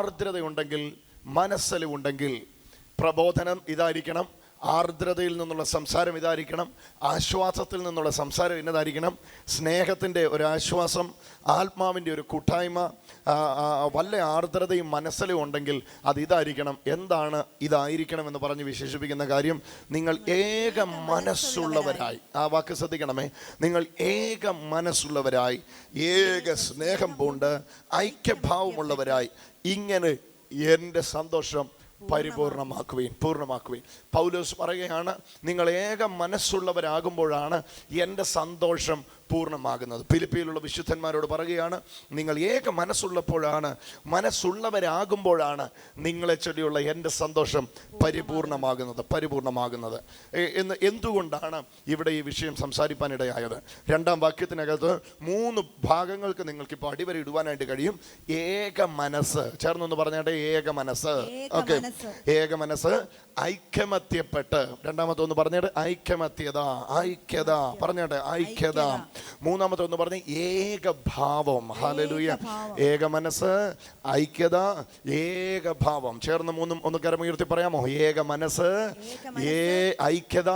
ആർദ്രതയുണ്ടെങ്കിൽ മനസ്സലിവുണ്ടെങ്കിൽ പ്രബോധനം ഇതായിരിക്കണം. ആർദ്രതയിൽ നിന്നുള്ള സംസാരം ഇതായിരിക്കണം. ആശ്വാസത്തിൽ നിന്നുള്ള സംസാരം ഇന്നതായിരിക്കണം. സ്നേഹത്തിന്റെ ഒരു ആശ്വാസം ആത്മാവിന്റെ ഒരു കൂട്ടായ്മ വല്ല ആർദ്രതയും മനസ്സിലും ഉണ്ടെങ്കിൽ അത് ഇതായിരിക്കണം. എന്താണ് ഇതായിരിക്കണം എന്ന് പറഞ്ഞ് വിശേഷിപ്പിക്കുന്ന കാര്യം നിങ്ങൾ ഏക മനസ്സുള്ളവരായി. ആ വാക്ക് ശ്രദ്ധിക്കണമേ. നിങ്ങൾ ഏക മനസ്സുള്ളവരായി ഏക സ്നേഹം പൂണ്ട് ഐക്യഭാവമുള്ളവരായി ഇങ്ങനെ എന്റെ സന്തോഷം പരിപൂർണമാക്കുകയും പൂർണമാക്കുകയും പൗലോസ് പറയുകയാണ് നിങ്ങൾ ഏക മനസ്സുള്ളവരാകുമ്പോഴാണ് എന്റെ സന്തോഷം പൂർണമാകുന്നത്. ഫിലിപ്പിയിലുള്ള വിശുദ്ധന്മാരോട് പറയുകയാണ് നിങ്ങൾ ഏക മനസ്സുള്ളപ്പോഴാണ് മനസ്സുള്ളവരാകുമ്പോഴാണ് നിങ്ങളെ ചൊല്ലിയുള്ള എന്റെ സന്തോഷം പരിപൂർണമാകുന്നത് പരിപൂർണമാകുന്നത്. എന്ന് എന്തുകൊണ്ടാണ് ഇവിടെ ഈ വിഷയം സംസാരിപ്പാനിടയായത്? രണ്ടാം വാക്യത്തിനകത്ത് മൂന്ന് ഭാഗങ്ങൾക്ക് നിങ്ങൾക്കിപ്പോൾ അടിവരെ ഇടുവാനായിട്ട് കഴിയും. ഏക മനസ്സ് ചേർന്നൊന്ന് പറഞ്ഞാട്ടെ ഏക മനസ്സ്. ഓക്കെ. ഏക മനസ്സ് ഐക്യമത്യപ്പെട്ട്. രണ്ടാമത്തെ ഒന്ന് പറഞ്ഞിട്ട് ഐക്യമത്യത ഐക്യത. പറഞ്ഞാട്ടെ ഐക്യത. മൂന്നാമത്തെ ഒന്ന് പറഞ്ഞ ഏകഭാവം. ഹാലലൂയ. ഏക മനസ്സ് ഐക്യത ഏകഭാവം. ചേർന്ന് മൂന്നും ഒന്ന് കരമുയർത്തി പറയാമോ? ഏക മനസ്സ് ഏ ഐക്യത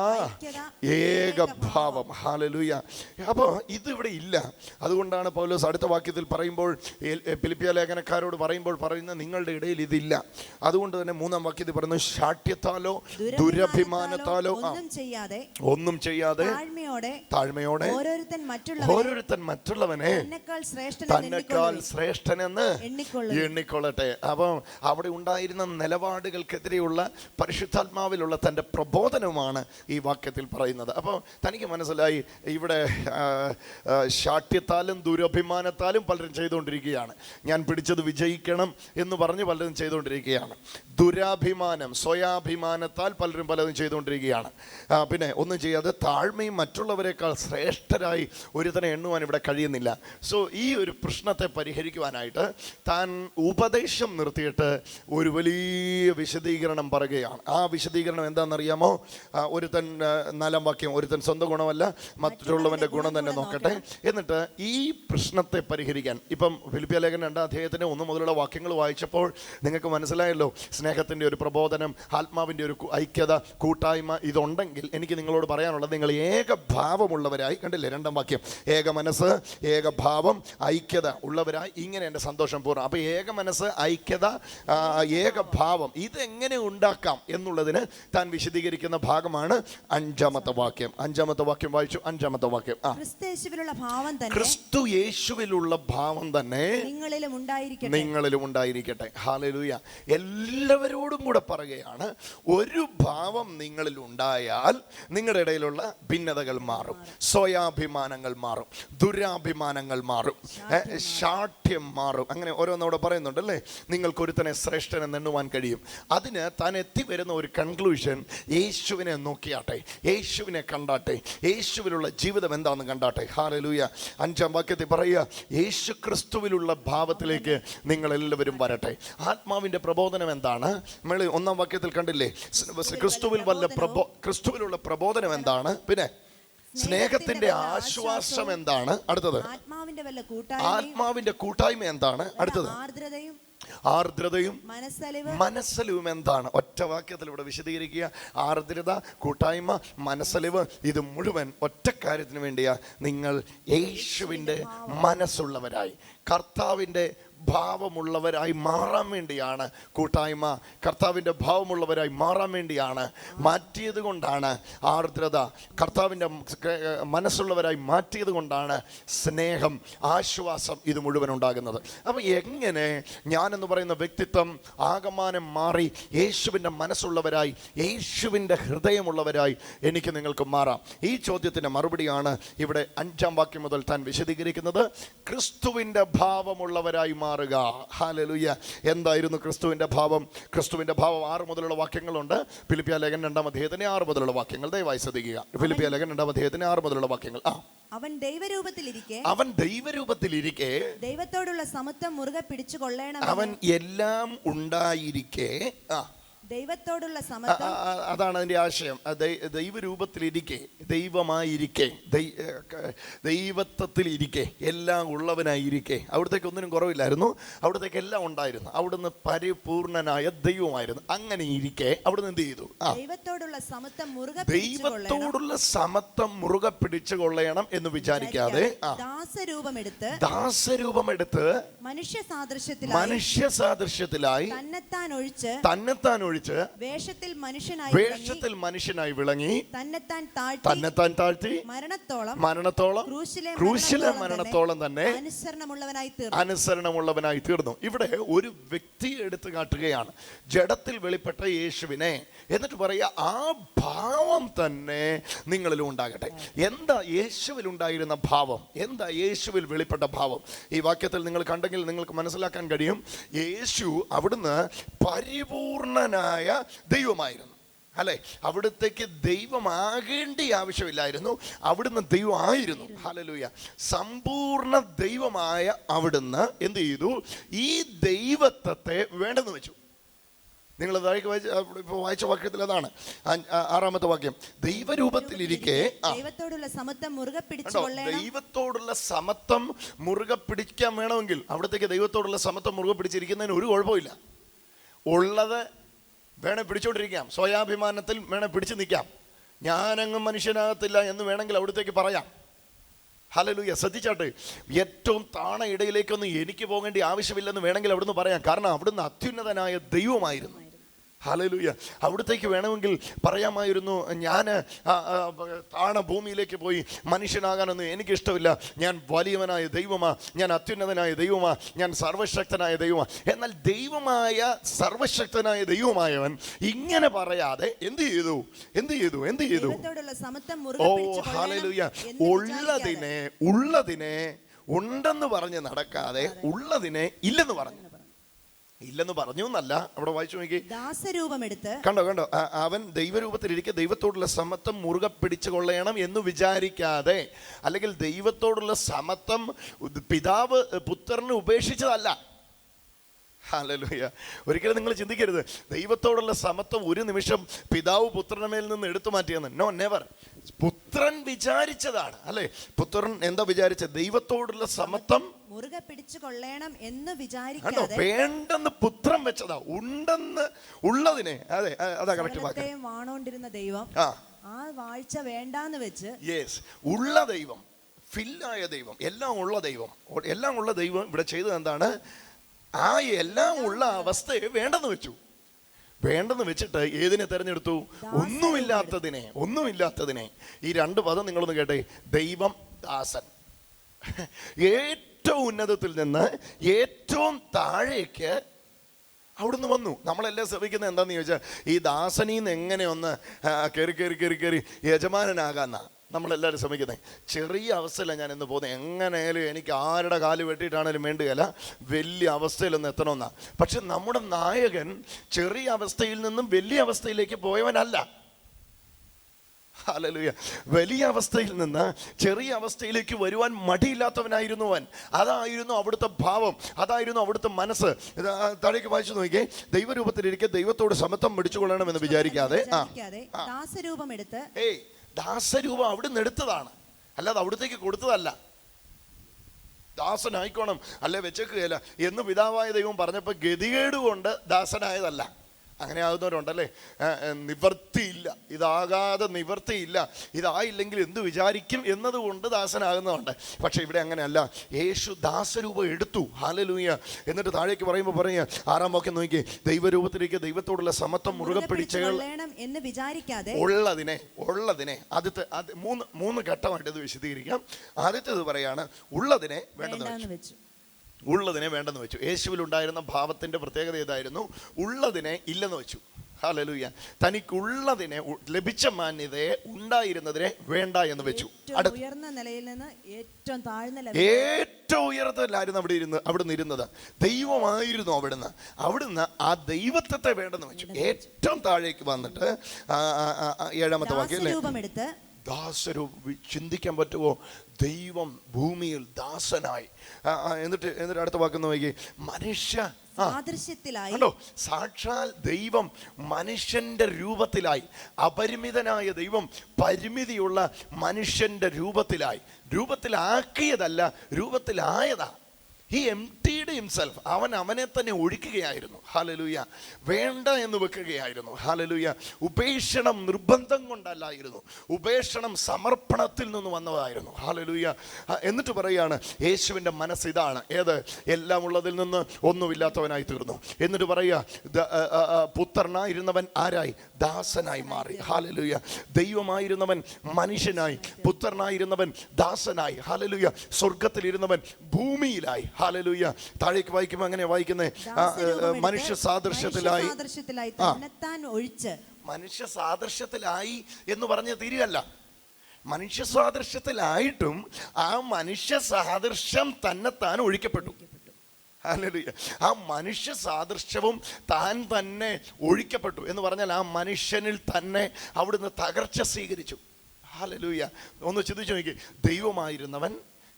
ഏകഭാവം. ഹാലലുയ അപ്പോൾ ഇതിവിടെ ഇല്ല. അതുകൊണ്ടാണ് പൗലോസ് അടുത്ത വാക്യത്തിൽ പറയുമ്പോൾ ഫിലിപ്പിയ ലേഖനക്കാരോട് പറയുമ്പോൾ പറയുന്ന നിങ്ങളുടെ ഇടയിൽ ഇതില്ല. അതുകൊണ്ട് തന്നെ മൂന്നാം വാക്യത്തിൽ പറയുന്നു ശാഠ്യത്താലോ ദുരഭിമാനത്താലോ ഒന്നും ചെയ്യാതെ ഒന്നും ചെയ്യാതെ താഴ്മയോടെ താഴ്മയോടെ ഓരോരുത്തൻ ഓരോരുത്തൻ മറ്റുള്ളവനെ തന്നെക്കാൾ ശ്രേഷ്ഠനെന്ന്. എണ്ണിക്കൊള്ളട്ടെ. അപ്പം അവിടെ ഉണ്ടായിരുന്ന നിലപാടുകൾക്കെതിരെയുള്ള പരിശുദ്ധാത്മാവിലുള്ള തന്റെ പ്രബോധനവുമാണ് ഈ വാക്യത്തിൽ പറയുന്നത്. അപ്പോൾ തനിക്ക് മനസ്സിലായി ഇവിടെ ശാഠ്യത്താലും ദുരഭിമാനത്താലും പലരും ചെയ്തുകൊണ്ടിരിക്കുകയാണ്. ഞാൻ പിടിച്ചത് വിജയിക്കണം എന്ന് പറഞ്ഞ് പലരും ചെയ്തുകൊണ്ടിരിക്കുകയാണ്. ദുരാഭിമാനം സ്വയാഭിമാനത്താൽ പലരും പലതും ചെയ്തുകൊണ്ടിരിക്കുകയാണ്. പിന്നെ ഒന്നും ചെയ്യാതെ താഴ്മയും മറ്റുള്ളവരെക്കാൾ ശ്രേഷ്ഠരായി ഒരുത്തനെ എണ്ണുവാൻ ഇവിടെ കഴിയുന്നില്ല. സോ ഈ ഒരു പ്രശ്നത്തെ പരിഹരിക്കുവാനായിട്ട് താൻ ഉപദേശം നിർത്തിയിട്ട് ഒരു വലിയ വിശദീകരണം പറയുകയാണ്. ആ വിശദീകരണം എന്താണെന്നറിയാമോ? ഒരുത്തൻ നാലാം വാക്യം ഒരുത്തൻ സ്വന്തം ഗുണമല്ല മറ്റുള്ളവന്റെ ഗുണം തന്നെ നോക്കട്ടെ. എന്നിട്ട് ഈ പ്രശ്നത്തെ പരിഹരിക്കാൻ ഇപ്പം ഫിലിപ്പിയ ലേഖൻ രണ്ടാം അധ്യായത്തിന്റെ ഒന്ന് മുതലുള്ള വാക്യങ്ങൾ വായിച്ചപ്പോൾ നിങ്ങൾക്ക് മനസ്സിലായല്ലോ സ്നേഹത്തിന്റെ ഒരു പ്രബോധനം ആത്മാവിന്റെ ഒരു ഐക്യത കൂട്ടായ്മ ഇതുണ്ടെങ്കിൽ എനിക്ക് നിങ്ങളോട് പറയാനുള്ളത് നിങ്ങൾ ഏകഭാവമുള്ളവരായി കണ്ടില്ലേ രണ്ടാം വാക്യം. ഏക മനസ്സ് ഏകഭാവം ഐക്യത ഉള്ളവരായി ഇങ്ങനെ എന്റെ സന്തോഷം പൂർണം അപ്പോൾ ഏക മനസ്സ് ഐക്യത ഏകഭാവം ഇതെങ്ങനെ ഉണ്ടാക്കാം എന്നുള്ളതിന് താൻ വിശദീകരിക്കുന്ന ഭാഗമാണ് അഞ്ചാമത്തെ വാക്യം. അഞ്ചാമത്തെ വാക്യം വായിച്ചു. അഞ്ചാമത്തെ വാക്യം. ആ. ക്രിസ്തു യേശുവിലുള്ള ഭാവം തന്നെ നിങ്ങളിലും ഉണ്ടായിരിക്കട്ടെ. ഹാലലൂയ. എല്ലാവരോടും കൂടെ പറയുകയാണ് ഒരു ഭാവം നിങ്ങളിൽ ഉണ്ടായാൽ നിങ്ങളുടെ ഇടയിലുള്ള ഭിന്നതകൾ മാറും. സ്വയാഭിമാനങ്ങൾ മാറും. ദുരാഭിമാനങ്ങൾ മാറും. ശാഠ്യം മാറും. അങ്ങനെ ഓരോന്നവിടെ പറയുന്നുണ്ട് അല്ലേ നിങ്ങൾക്ക് ഒരുത്തനെ ശ്രേഷ്ഠനെന്ന് എണ്ണുവാൻ കഴിയും. അതിന് താൻ എത്തിവരുന്ന ഒരു കൺക്ലൂഷൻ യേശുവിനെ നോക്കിയാട്ടെ. യേശുവിനെ കണ്ടാട്ടെ. യേശുവിലുള്ള ജീവിതം എന്താണെന്ന് കണ്ടാട്ടെ. ഹാലലൂയ അഞ്ചാം വാക്യത്തിൽ പറയുക യേശു ക്രിസ്തുവിലുള്ള ഭാവത്തിലേക്ക് നിങ്ങൾ എല്ലാവരും വരട്ടെ. ആത്മാവിന്റെ പ്രബോധനം എന്താണ്? നമ്മൾ ഒന്നാം വാക്യത്തിൽ കണ്ടില്ലേ? ക്രിസ്തുവിൽ വല്ല പ്രബോ ക്രിസ്തുവിലുള്ള പ്രബോധനം എന്താണ്? പിന്നെ സ്നേഹത്തിന്റെ ആശ്വാസം എന്താണ് അടുത്തത്? ആത്മാവിന്റെ കൂട്ടായ്മ എന്താണ്? അടുത്തത്. ആർദ്രതയും ആർദ്രതയും മനസ്സലിവും എന്താണ്? ഒറ്റ വാക്യത്തിൽ ഇവിടെ വിശദീകരിക്കുക. ആർദ്രത കൂട്ടായ്മ മനസ്സലിവ് ഇത് മുഴുവൻ ഒറ്റ കാര്യത്തിന് വേണ്ടിയാ നിങ്ങൾ യേശുവിന്റെ മനസ്സുള്ളവരായി. കർത്താവിന്റെ ഭാവമുള്ളവരായി മാറാൻ വേണ്ടിയാണ് കൂട്ടായ്മ. കർത്താവിന്റെ ഭാവമുള്ളവരായി മാറാൻ വേണ്ടിയാണ്. മാറ്റിയത് കൊണ്ടാണ് ആർദ്രത. കർത്താവിന്റെ മനസ്സുള്ളവരായി മാറ്റിയത് കൊണ്ടാണ് സ്നേഹം ആശ്വാസം ഇത് മുഴുവൻ ഉണ്ടാകുന്നത്. അപ്പോൾ എങ്ങനെ ഞാനെന്ന് പറയുന്ന വ്യക്തിത്വം ആകമാനം മാറി യേശുവിന്റെ മനസ്സുള്ളവരായി യേശുവിന്റെ ഹൃദയമുള്ളവരായി എനിക്ക് നിങ്ങൾക്ക് മാറാം. ഈ ചോദ്യത്തിന്റെ മറുപടിയാണ് ഇവിടെ അഞ്ചാം വാക്യം മുതൽ താൻ വിശദീകരിക്കുന്നത്. ക്രിസ്തുവിന്റെ ഭാവമുള്ളവരായി മാറുക. ഹാലലുയ്യ എന്തായിരുന്നു ക്രിസ്തുവിന്റെ ഭാവം? ക്രിസ്തുവിന്റെ ഭാവം ആറ് മുതലുള്ള വാക്യങ്ങളുണ്ട്. ഫിലിപ്പിയ ലേഖൻ രണ്ടാം അധ്യായത്തിന് ആറ് മുതലുള്ള വാക്യങ്ങൾ. ദയവായി ശ്രദ്ധിക്കുക. ഫിലിപ്പിയ ലേഖൻ രണ്ടാം അധ്യായത്തിന് ആറ് മുതലുള്ള വാക്യങ്ങൾ. ആ. അവൻ ദൈവരൂപത്തിലിരിക്കെ. അവൻ ദൈവരൂപത്തിലിരിക്കെ. ദൈവത്തോടുള്ള സമത്വം മുറുകെ പിടിച്ചു കൊള്ളേണം അവൻ എല്ലാം ഉണ്ടായിരിക്കെ. ആ. ദൈവത്തോടുള്ള സമത്വം അതാണ് അതിന്റെ ആശയം. ദൈവരൂപത്തിലിരിക്കെ ദൈവമായിരിക്കെ ദൈവത്വത്തിലിരിക്കെ എല്ലാം ഉള്ളവനായിരിക്കെ. അവിടത്തേക്ക് ഒന്നിനും കുറവില്ലായിരുന്നു. അവിടത്തേക്ക് എല്ലാം ഉണ്ടായിരുന്നു. അവിടുന്ന് പരിപൂർണനായ ദൈവമായിരുന്നു. അങ്ങനെ ഇരിക്കെ അവിടുന്ന് എന്ത് ചെയ്തു? ദൈവത്തോടുള്ള സമത്വം മുറുകെ ദൈവത്തോടുള്ള സമത്വം മുറുകെ പിടിച്ചു കൊള്ളണം എന്ന് വിചാരിക്കാതെ ദാസരൂപമെടുത്ത് ദാസരൂപമെടുത്ത് മനുഷ്യ സാദൃശ്യത്തിലായി മനുഷ്യ സാദൃശ്യത്തിലായി തന്നെത്താൻ ഒഴിച്ച് തന്നെത്താൻ ഒഴിച്ച് വേഷത്തിൽ മനുഷ്യനായി വേഷത്തിൽ മനുഷ്യനായി വിളങ്ങി തന്നെത്താൻ താഴ്ത്തി തന്നെത്താൻ താഴ്ത്തി മരണത്തോളം മരണത്തോളം ക്രൂശിലെ മരണത്തോളം തന്നെ അനുസരണമുള്ളവനായി തീർന്നു. അനുസരണമുള്ളവനായി തീർന്നു. ഇവിടെ ഒരു വ്യക്തി എടുത്തു കാട്ടുകയാണ്. ജഡത്തിൽ വെളിപ്പെട്ട യേശുവിനെ എന്നിട്ട് പറയുക ആ ഭാവം തന്നെ നിങ്ങളിലും ഉണ്ടാകട്ടെ. എന്താ യേശുവിൽ ഉണ്ടായിരുന്ന ഭാവം? എന്താ യേശുവിൽ വെളിപ്പെട്ട ഭാവം? ഈ വാക്യത്തിൽ നിങ്ങൾ കണ്ടെങ്കിൽ നിങ്ങൾക്ക് മനസ്സിലാക്കാൻ കഴിയും. യേശു അവിടുന്ന് പരിപൂർണനായ ദൈവമായിരുന്നു. അല്ലേ? അവിടത്തേക്ക് ദൈവമാകേണ്ട ആവശ്യമില്ലായിരുന്നു. അവിടുന്ന് ദൈവമായിരുന്നു. ഹലലൂയ സമ്പൂർണ ദൈവമായ അവിടുന്ന് എന്ത് ചെയ്തു? ഈ ദൈവത്വത്തെ വേണ്ടെന്ന് വെച്ചു. നിങ്ങൾ താഴേക്ക് വായിച്ച ഇപ്പോൾ വായിച്ച വാക്യത്തിൽ അതാണ്. ആറാമത്തെ വാക്യം. ദൈവരൂപത്തിലിരിക്കെ ദൈവത്തോടുള്ള സമത്വം മുറുകെ ദൈവത്തോടുള്ള സമത്വം മുറുകെ പിടിക്കാൻ വേണമെങ്കിൽ അവിടത്തേക്ക് ദൈവത്തോടുള്ള സമത്വം മുറുകെ പിടിച്ചിരിക്കുന്നതിന് ഒരു കുഴപ്പമില്ല. ഉള്ളത് വേണേ പിടിച്ചുകൊണ്ടിരിക്കാം സ്വയാഭിമാനത്തിൽ വേണേ പിടിച്ചു നിൽക്കാം. ഞാനങ്ങ് മനുഷ്യനാകത്തില്ല എന്ന് വേണമെങ്കിൽ അവിടത്തേക്ക് പറയാം. ഹലലൂയ ശ്രദ്ധിച്ചാട്ട്. ഏറ്റവും താണ ഇടയിലേക്കൊന്നും എനിക്ക് പോകേണ്ട ആവശ്യമില്ലെന്ന് വേണമെങ്കിൽ അവിടുന്ന് പറയാം. കാരണം അവിടുന്ന് അത്യുന്നതനായ ദൈവമായിരുന്നു. ഹലലൂയ. അവിടത്തേക്ക് വേണമെങ്കിൽ പറയാമായിരുന്നു ഞാൻ താണ ഭൂമിയിലേക്ക് പോയി മനുഷ്യനാകാനൊന്നും എനിക്കിഷ്ടമില്ല. ഞാൻ വലിയവനായ ദൈവമാ ഞാൻ അത്യുന്നതനായ ദൈവമാ ഞാൻ സർവശക്തനായ ദൈവമാ. എന്നാൽ ദൈവമായ സർവശക്തനായ ദൈവമായവൻ ഇങ്ങനെ പറയാതെ എന്ത് ചെയ്തു? എന്ത് ചെയ്തു? എന്ത് ചെയ്തു? ഓ ഹാലലൂയ. ഉള്ളതിനെ ഉള്ളതിനെ ഉണ്ടെന്ന് പറഞ്ഞ് നടക്കാതെ ഉള്ളതിനെ ഇല്ലെന്ന് പറഞ്ഞു. ഇല്ലെന്ന് പറഞ്ഞു എന്നല്ല. അവിടെ വായിച്ചു നോക്കി. ദാസരൂപമെടുത്ത് കണ്ടോ കണ്ടോ? അവൻ ദൈവരൂപത്തിലിരിക്കെ ദൈവത്തോടുള്ള സമത്വം മുറുകെ പിടിച്ചു കൊള്ളണം എന്ന് വിചാരിക്കാതെ അല്ലെങ്കിൽ ദൈവത്തോടുള്ള സമത്വം പിതാവ് പുത്രനെ ഉപേക്ഷിച്ചതല്ല. ഹല്ലേലൂയ. ഒരിക്കലും നിങ്ങൾ ചിന്തിക്കരുത്. ദൈവത്തോടുള്ള സമത്വം ഒരു നിമിഷം പിതാവ് പുത്രന്റെ മേൽ നിന്ന് എടുത്തു മാറ്റിയെന്ന്. നോ നെവർ പുത്രൻ വിചാരിച്ചതാണ്. അല്ലേ? പുത്രൻ എന്താ വിചാരിച്ചത്? ദൈവത്തോടുള്ള സമത്വം മുറുകെ പിടിച്ചു കൊള്ളേണം എന്ന് വിചാരിക്കാതെ വേണ്ടെന്ന് പുത്രം വെച്ചതാ. ഉണ്ടെന്ന് ഉള്ളതിനെ. അതെ അതാ കറക്റ്റ് വാണോണ്ടിരുന്ന ദൈവം ആ. ആ വാഴ്ച വേണ്ടാന്ന് വെച്ച് യെസ് ഉള്ള ദൈവം ഫില്ലായ ദൈവം എല്ലാം ഉള്ള ദൈവം എല്ലാം ഉള്ള ദൈവം ഇവിടെ ചെയ്തത് എന്താണ്? ആ എല്ലാം ഉള്ള അവസ്ഥയെ വേണ്ടെന്ന് വെച്ചു. വേണ്ടെന്ന് വെച്ചിട്ട് ഏതിനെ തെരഞ്ഞെടുത്തു? ഒന്നുമില്ലാത്തതിനെ ഒന്നുമില്ലാത്തതിനെ. ഈ രണ്ട് പദം നിങ്ങളൊന്ന് കേട്ടെ. ദൈവം ദാസൻ. ഏറ്റവും ഉന്നതത്തിൽ നിന്ന് ഏറ്റവും താഴേക്ക് അവിടുന്ന് വന്നു. നമ്മളെല്ലാം ശ്രമിക്കുന്നത് എന്താന്ന് ചോദിച്ചാൽ ഈ ദാസനീന്ന് എങ്ങനെ ഒന്ന് കയറി കയറി കയറി കയറി യജമാനനാകാന്നാ നമ്മളെല്ലാവരും ശ്രമിക്കുന്നത്. ചെറിയ അവസ്ഥയിലാണ് ഞാൻ ഇന്ന് പോകുന്നത്. എങ്ങനെയാലും എനിക്ക് ആരുടെ കാൽ വെട്ടിയിട്ടാണേലും വേണ്ടുകയില്ല വലിയ അവസ്ഥയിലൊന്നും എത്തണമെന്നാണ് പക്ഷെ നമ്മുടെ നായകൻ ചെറിയ അവസ്ഥയിൽ നിന്നും വലിയ അവസ്ഥയിലേക്ക് പോയവനല്ല. ഹല്ലേലൂയ. വലിയ അവസ്ഥയിൽ നിന്ന് ചെറിയ അവസ്ഥയിലേക്ക് വരുവാൻ മടിയില്ലാത്തവനായിരുന്നു അവൻ. അതായിരുന്നു അവിടുത്തെ ഭാവം അതായിരുന്നു അവിടുത്തെ മനസ്സ്. താഴേക്ക് വായിച്ചു നോക്കിയേ ദൈവരൂപത്തിലിരിക്കെ ദൈവത്തോട് സമത്വം പിടിച്ചുകൊള്ളണമെന്ന് വിചാരിക്കാതെ. ആ വിചാരിക്കാതെ ദാസരൂപമെടുത്ത് ഏയ് ദാസരൂപം അവിടുന്ന് എടുത്തതാണ്. അല്ലാതെ അവിടത്തേക്ക് കൊടുത്തതല്ല. ദാസനായിക്കോണം. അല്ലെ വെച്ചേക്കുകയല്ല. എന്ന് പിതാവായ ദൈവം പറഞ്ഞപ്പോൾ ഗതികേട് കൊണ്ട് ദാസനായതല്ല. അങ്ങനെ ആകുന്നവരുണ്ടല്ലേ? നിവർത്തിയില്ല. ഇതാകാതെ നിവർത്തിയില്ല. ഇതായില്ലെങ്കിൽ എന്ത് വിചാരിക്കും എന്നതുകൊണ്ട് ദാസനാകുന്നതുണ്ട് പക്ഷെ ഇവിടെ അങ്ങനെയല്ല. യേശു ദാസരൂപം എടുത്തു. ഹാലലൂയ എന്നിട്ട് താഴേക്ക് പറയുമ്പോൾ പറയുക ആറാം വാക്യം നോക്കി. ദൈവരൂപത്തിലേക്ക് ദൈവത്തോടുള്ള സമത്വം മുറുകെ പിടിച്ചകൾ പിടിച്ചുകൊള്ളണം എന്ന് വിചാരിക്കാതെ ഉള്ളതിനെ ഉള്ളതിനെ. ആദ്യത്തെ മൂന്ന് മൂന്ന് ഘട്ടമായിട്ട് ഇത് വിശദീകരിക്കാം. ആദ്യത്തേത് പറയാണ് ഉള്ളതിനെ വേണ്ടത് വെച്ചു. ഉള്ളതിനെ വേണ്ടെന്ന് വെച്ചു. യേശുവിൽ ഉണ്ടായിരുന്ന ഭാവത്തിന്റെ പ്രത്യേകത ഏതായിരുന്നു? ഉള്ളതിനെ ഇല്ലെന്ന് വെച്ചു. ഹാലലൂയ തനിക്കുള്ളതിനെ ലഭിച്ച മാന്യതയെ ഉണ്ടായിരുന്നതിനെ വേണ്ട എന്ന് വെച്ചു. ഉയർന്ന നിലയിൽ നിന്ന് ഏറ്റവും താഴ്ന്ന ഏറ്റവും ഉയരത്തിലായിരുന്നു അവിടെ ഇരുന്ന് അവിടെ ഇരുന്നത്. ദൈവമായിരുന്നു അവിടുന്ന്. അവിടുന്ന് ആ ദൈവത്വത്തെ വേണ്ടെന്ന് വെച്ചു. ഏറ്റവും താഴേക്ക് വന്നിട്ട് ഏഴാമത്തെ വാക്യം അല്ലേ? ദാസരു ചിന്തിക്കാൻ പറ്റുമോ? ദൈവം ഭൂമിയിൽ ദാസനായി. എന്നിട്ട് എന്നിട്ട് അടുത്ത വാക്ക് നോക്കി. മനുഷ്യ ണ്ടോ സാക്ഷാൽ ദൈവം മനുഷ്യന്റെ രൂപത്തിലായി. അപരിമിതനായ ദൈവം പരിമിതിയുള്ള മനുഷ്യന്റെ രൂപത്തിലായി. രൂപത്തിലാക്കിയതല്ല രൂപത്തിലായതാ. ഈ എം ടിയുടെ ഹിംസെൽഫ് അവൻ അവനെ തന്നെ ഒഴിക്കുകയായിരുന്നു. ഹാലലൂയ വേണ്ട എന്ന് വെക്കുകയായിരുന്നു. ഹാലലൂയ ഉപേക്ഷണം നിർബന്ധം കൊണ്ടല്ലായിരുന്നു. ഉപേക്ഷണം സമർപ്പണത്തിൽ നിന്ന് വന്നതായിരുന്നു. ഹാലലൂയ എന്നിട്ട് പറയാണ് യേശുവിന്റെ മനസ്സ് ഇതാണ്. ഏത്? എല്ലാം ഉള്ളതിൽ നിന്ന് ഒന്നുമില്ലാത്തവനായി തീർന്നു. എന്നിട്ട് പറയുക പുത്രനായിരുന്നവൻ ആരായി? ദാസനായി മാറി. ഹാലലൂയ ദൈവമായിരുന്നവൻ മനുഷ്യനായി. പുത്രനായിരുന്നവൻ ദാസനായി. ഹാലലൂയ സ്വർഗത്തിലിരുന്നവൻ ഭൂമിയിലായി. ഹാലലുയ. താഴേക്ക് വായിക്കുമ്പോൾ അങ്ങനെ വായിക്കുന്നത് ദാസരൂപമെടുത്ത് മനുഷ്യ സാദൃശ്യത്തിലായി. ഒഴിച്ച്. മനുഷ്യ സാദൃശ്യത്തിലായി എന്ന് പറഞ്ഞ തീരുകയല്ല മനുഷ്യ സാദൃശ്യത്തിലായിട്ടും ആ മനുഷ്യ സാദൃശ്യം തന്നെ താൻ ഒഴിക്കപ്പെട്ടു. ഹല്ലേലൂയ. ആ മനുഷ്യ സാദൃശ്യവും താൻ തന്നെ ഒഴിക്കപ്പെട്ടു എന്ന് പറഞ്ഞാൽ ആ മനുഷ്യനിൽ തന്നെ അവിടുന്ന് തകർച്ച സ്വീകരിച്ചു. ഹാലലൂയ. ഒന്ന് ചിന്തിച്ചു നോക്കി. ദൈവമായിരുന്നവൻ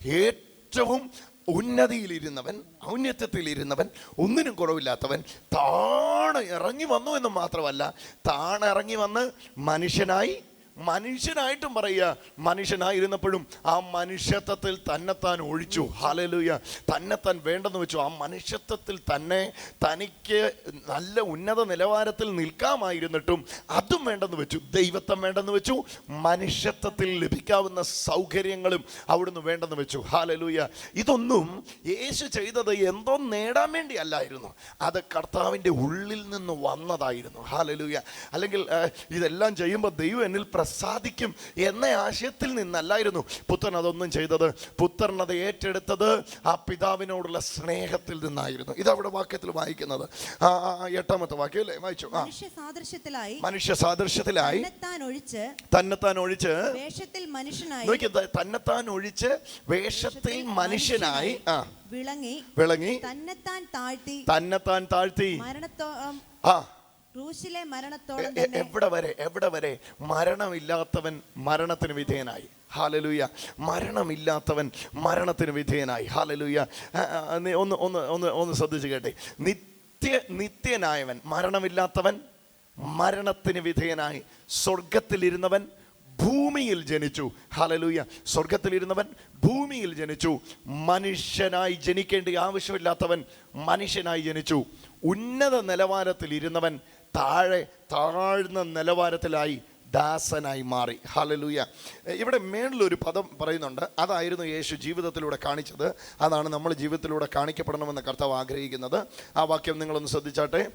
ഏറ്റവും ഉന്നതിയിലിരുന്നവൻ ഔന്നത്യത്തിലിരുന്നവൻ ഒന്നിനും കുറവില്ലാത്തവൻ താണ ഇറങ്ങി വന്നു എന്ന് മാത്രമല്ല താണിറങ്ങി വന്ന് മനുഷ്യനായി മനുഷ്യനായിട്ടും പറയുക മനുഷ്യനായിരുന്നപ്പോഴും ആ മനുഷ്യത്വത്തിൽ തന്നെത്താൻ ഒഴിച്ചു. ഹാലലൂയ തന്നെത്താൻ വേണ്ടെന്ന് വെച്ചു. ആ മനുഷ്യത്വത്തിൽ തന്നെ തനിക്ക് നല്ല ഉന്നത നിലവാരത്തിൽ നിൽക്കാമായിരുന്നിട്ടും അതും വേണ്ടെന്ന് വെച്ചു. ദൈവത്വം വേണ്ടെന്ന് വെച്ചു. മനുഷ്യത്വത്തിൽ ലഭിക്കാവുന്ന സൗകര്യങ്ങളും അവിടുന്ന് വേണ്ടെന്ന് വെച്ചു. ഹാലലൂയ ഇതൊന്നും യേശു ചെയ്തത് എന്തോ നേടാൻ വേണ്ടി അല്ലായിരുന്നു അത് കർത്താവിന്റെ ഉള്ളിൽ നിന്ന് വന്നതായിരുന്നു. ഹാലലൂയ അല്ലെങ്കിൽ ഇതെല്ലാം ചെയ്യുമ്പോൾ ദൈവം എന്നിൽ പ്രസാദിക്കും എന്ന ആശയത്തിൽ നിന്നല്ലായിരുന്നു പുത്രൻ അതൊന്നും ചെയ്തത്. പുത്രൻ അത് ഏറ്റെടുത്തത് ആ പിതാവിനോടുള്ള സ്നേഹത്തിൽ നിന്നായിരുന്നു. ഇതവിടെ വാക്യത്തിൽ വായിക്കുന്നത്. ആ എട്ടാമത്തെ വാക്യം അല്ലേ? വായിച്ചു? ആ. സാദൃശ്യത്തിലായി മനുഷ്യ സാദൃശ്യത്തിലായി തന്നെത്താൻ ഒഴിച്ച് തന്നെത്താൻ ഒഴിച്ച് വേഷത്തിൽ മനുഷ്യനായി നോക്കി തന്നെത്താൻ ഒഴിച്ച് വേഷത്തിൽ മനുഷ്യനായി ആ. വിളങ്ങി വിളങ്ങി തന്നെത്താൻ താഴ്ത്തി തന്നെത്താൻ താഴ്ത്തി മരണത്തോ ആ. ക്രൂശിലെ മരണത്തോളം എവിടെ വരെ എവിടെ വരെ മരണമില്ലാത്തവൻ മരണത്തിന് വിധേയനായി. ഹാലലൂയ മരണമില്ലാത്തവൻ മരണത്തിന് വിധേയനായി. ഹാലലൂയ ഒന്ന് ഒന്ന് ഒന്ന് ഒന്ന് ശ്രദ്ധിച്ച് കേട്ടെ. നിത്യ നിത്യനായവൻ മരണമില്ലാത്തവൻ മരണത്തിന് വിധേയനായി. സ്വർഗത്തിലിരുന്നവൻ ഭൂമിയിൽ ജനിച്ചു. ഹാലലൂയ സ്വർഗത്തിലിരുന്നവൻ ഭൂമിയിൽ ജനിച്ചു. മനുഷ്യനായി ജനിക്കേണ്ട ആവശ്യമില്ലാത്തവൻ മനുഷ്യനായി ജനിച്ചു. ഉന്നത നിലവാരത്തിൽ ഇരുന്നവൻ താഴെ താഴ്ന്ന നിലവാരത്തിലായി ദാസനായി മാറി. ഹാലലൂയ ഇവിടെ മേളിലൊരു പദം പറയുന്നുണ്ട്. അതായിരുന്നു യേശു ജീവിതത്തിലൂടെ കാണിച്ചത്. അതാണ് നമ്മൾ ജീവിതത്തിലൂടെ കാണിക്കപ്പെടണമെന്ന് കർത്താവ് ആഗ്രഹിക്കുന്നത്. ആ വാക്യം നിങ്ങളൊന്ന് ശ്രദ്ധിച്ചാട്ടെ.